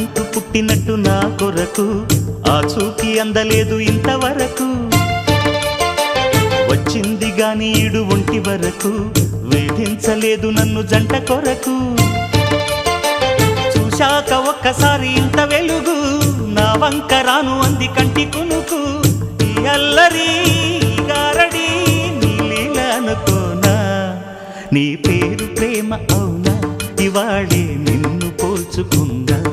పుట్టినట్టు నా కొరకు ఆ చూకి అందలేదు ఇంతవరకు. వచ్చింది గాని ఈడు ఒంటి వరకు వేధించలేదు నన్ను జంట కొరకు. చూశాక ఒక్కసారి ఇంత వెలుగు నా వంక రాను అంది కంటి కునుకు. ఈ అల్లరి గారడి నీ నీ పేరు ప్రేమ అవునా? ఇవాళే నిన్ను పోల్చుకుందా?